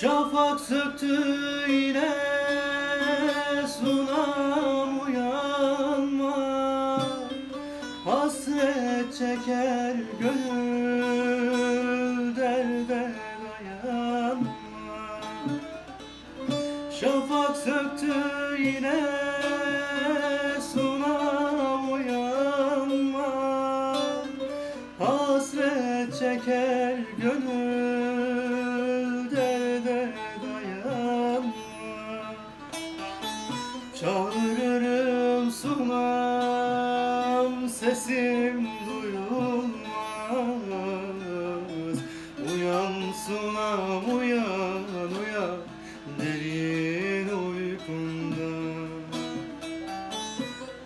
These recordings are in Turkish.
Şafak söktü yine sunam uyanma Hasret çeker gönül derde dayanma Şafak söktü yine sunam uyanma Hasret çeker gönül sesim duyulmaz. Uyan sunam uyan uyan. Derin uykundan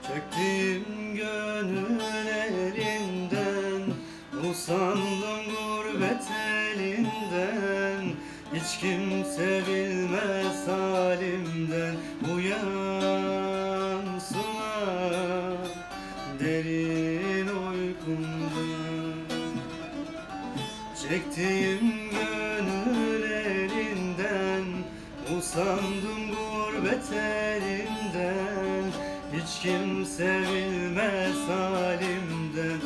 Çektim gönül elinden. Usandım gurbet elinden. Hiç kimse bilmez halimden. Uyan sunam derin Çektiğim gönül elinden Usandım gurbet elinden Hiç kimse bilmez halimden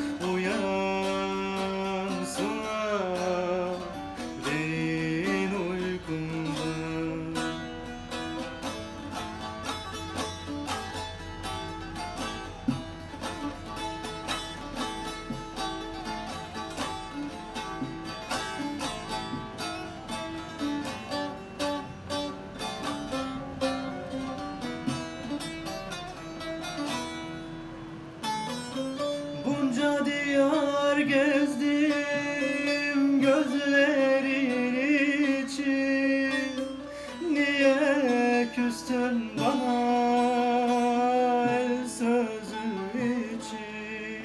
Küstün bana el sözü için.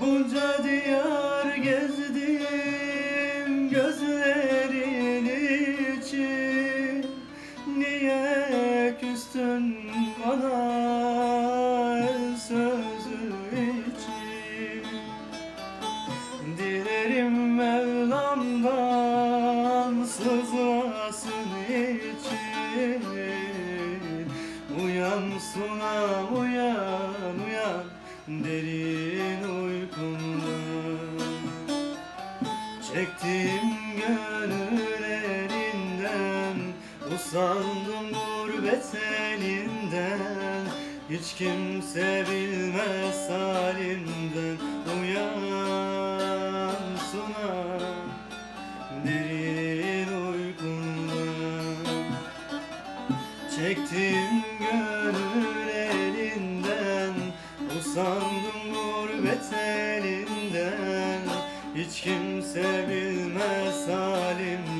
Bunca diyar gezdim Sunam uyan uyan. Derin uykumdan Çektim gönül elinden Usandım gurbet elinden Hiç kimse bilmez halimden Uyan Çektim gönül elinden Usandım gurbet elinden. Hiç kimse bilmez halimden